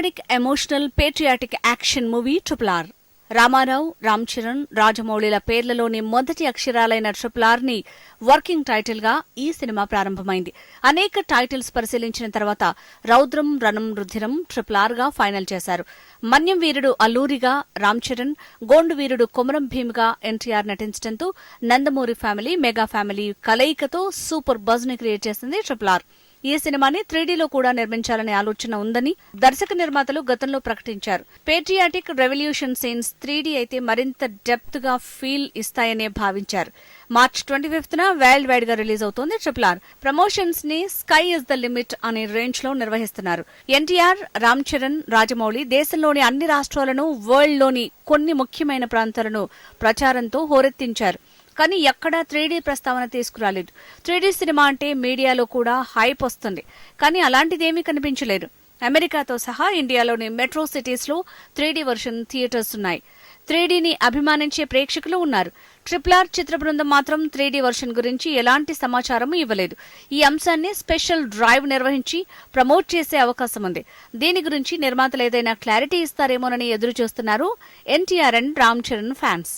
Periodic emotional patriotic action movie triple R Rama Rao Ram Charan రాజమౌళిల పేర్లలోని మొదటి అక్షరాలైన triple ఆర్ని working టైటిల్గా ఈ cinema ప్రారంభమైంది. అనేక టైటిల్స్ పరిశీలించిన తర్వాత రౌద్రం రణం రుధిరం ట్రిపుల్ ఆర్గా ఫైనల్ చేశారు. మన్యం వీరుడు అల్లూరిగా రామ్ చరణ్ గోండు వీరుడు కొమరం భీమ్గా ఎన్టీఆర్ నటించడంతో నందమూరి ఫ్యామిలీ మెగా ఫ్యామిలీ కలయికతో సూపర్ బజ్ని క్రియేట్ చేసింది ట్రిపుల్ ఆర్ ఈ సినిమాని త్రీడీలో కూడా నిర్మించాలనే ఆలోచన ఉందని దర్శక నిర్మాతలు గతంలో ప్రకటించారు. పేట్రియాటిక్ రెవల్యూషన్ సీన్స్ త్రీడీ అయితే మరింత డెప్త్గా ఫీల్ ఇస్తాయనే భావించారు. మార్చ్ ట్వంటీ ఫిఫ్త్ న వరల్డ్ వైడ్గా రిలీజ్ అవుతోంది ట్రిపుల్ ఆర్ ప్రమోషన్స్ని స్కై ఇస్ ద లిమిట్ అనే రేంజ్లో నిర్వహిస్తున్నారు. ఎన్టీఆర్ రామ్ చరణ్ రాజమౌళి దేశంలోని అన్ని రాష్ట్రాలను వరల్డ్లోని కొన్ని ముఖ్యమైన ప్రాంతాలను ప్రచారంతో హోరెత్తించారు. కానీ ఎక్కడా త్రీడీ ప్రస్తావన తీసుకురాలేదు. త్రీడీ సినిమా అంటే మీడియాలో కూడా హైప్ వస్తుంది. కానీ అలాంటిదేమీ కనిపించలేదు. అమెరికాతో సహా ఇండియాలోని మెట్రో సిటీస్లో త్రీడీ వర్షన్ థియేటర్స్ ఉన్నాయి. త్రీడీని అభిమానించే ప్రేక్షకులు ఉన్నారు. ట్రిప్లార్ ఆర్ చిత్ర బృందం మాత్రం త్రీడీ వర్షన్ గురించి ఎలాంటి సమాచారం ఇవ్వలేదు. ఈ అంశాన్ని స్పెషల్ డ్రైవ్ నిర్వహించి ప్రమోట్ చేసే అవకాశం ఉంది. దీని గురించి నిర్మాతలు ఏదైనా క్లారిటీ ఇస్తారేమోనని ఎదురు చూస్తున్నారు ఎన్టీఆర్ అండ్ రామ్ చరణ్ ఫ్యాన్స్.